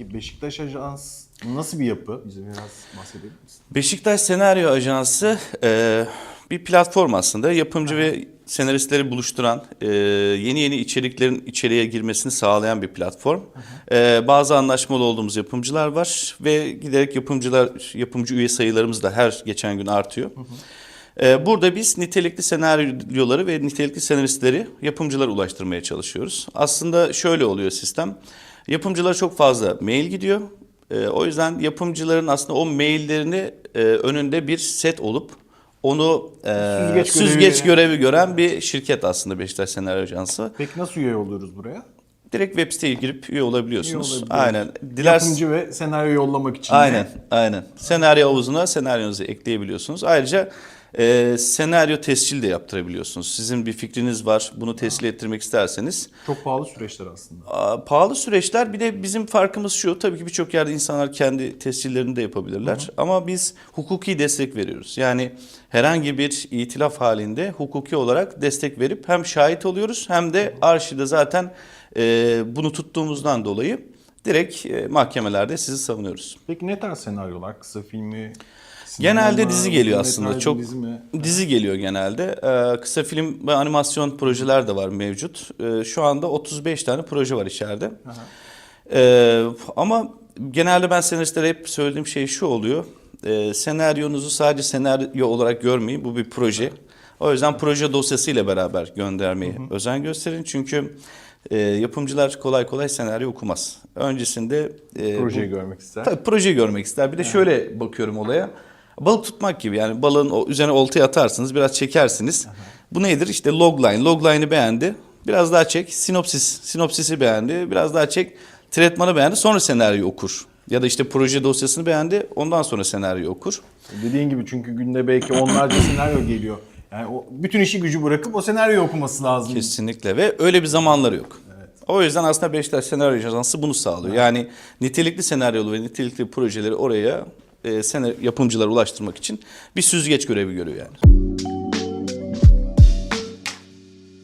Peki Beşiktaş Ajans nasıl bir yapı? Bize biraz bahsedebilir misin? Beşiktaş Senaryo Ajansı e, bir platform aslında. Yapımcı ve senaristleri buluşturan, e, yeni yeni içeriklerin içeriye girmesini sağlayan bir platform. E, bazı anlaşmalı olduğumuz yapımcılar var ve giderek yapımcılar, yapımcı üye sayılarımız da her geçen gün artıyor. E, burada biz nitelikli senaryoları ve nitelikli senaristleri yapımcılara ulaştırmaya çalışıyoruz. Aslında şöyle oluyor sistem. Yapımcılara çok fazla mail gidiyor. E, o yüzden yapımcıların aslında o maillerini e, önünde bir set olup onu e, Süzgeç süzgeç, görevi- görevi gören bir şirket aslında Beşiktaş Senaryo Ajansı. Peki nasıl üye oluyoruz buraya? Direkt web siteye girip üye olabiliyorsunuz. Üye. Aynen. Dilers Yapımcı ve senaryo yollamak için. de. Aynen, aynen. Senaryo havuzuna senaryonuzu ekleyebiliyorsunuz. Ayrıca e, senaryo tescil de yaptırabiliyorsunuz. Sizin bir fikriniz var, bunu tescil ettirmek isterseniz. Çok pahalı süreçler aslında. Aa, pahalı süreçler bir de bizim farkımız şu. Tabii ki birçok yerde insanlar kendi tescillerini de yapabilirler. Ama biz hukuki destek veriyoruz. Yani herhangi bir itilaf halinde hukuki olarak destek verip hem şahit oluyoruz hem de arşivde zaten e, bunu tuttuğumuzdan dolayı direkt e, mahkemelerde sizi savunuyoruz. Peki ne tarz senaryolar? Kısa filmi? Genelde mı, dizi geliyor aslında. Çok dizi mi? dizi geliyor genelde. Ee, kısa film ve animasyon projeler de var mevcut. Ee, şu anda 35 tane proje var içeride. Ee, ama genelde ben senaristlere hep söylediğim şey şu oluyor. Ee, senaryonuzu sadece senaryo olarak görmeyin. Bu bir proje. O yüzden proje dosyasıyla beraber göndermeye özen gösterin. Çünkü e, yapımcılar kolay kolay senaryo okumaz. Öncesinde e, bu- Projeyi görmek ister. Tabii projeyi görmek ister. Bir de şöyle bakıyorum olaya. Balık tutmak gibi yani balığın o üzerine oltaya atarsınız biraz çekersiniz. Bu nedir? İşte logline. Logline'ı beğendi. Biraz daha çek. Sinopsis. Sinopsisi beğendi. Biraz daha çek. Tretmanı beğendi. Sonra senaryo okur. Ya da işte proje dosyasını beğendi. Ondan sonra senaryo okur. Dediğin gibi çünkü günde belki onlarca senaryo geliyor. Yani o bütün işi gücü bırakıp o senaryoyu okuması lazım. Kesinlikle ve öyle bir zamanları yok. O yüzden aslında Beşiktaş Senaryo Ajansı bunu sağlıyor. Yani nitelikli senaryolu ve nitelikli projeleri oraya e, senaryo yapımcılara ulaştırmak için bir süzgeç görevi görüyor yani.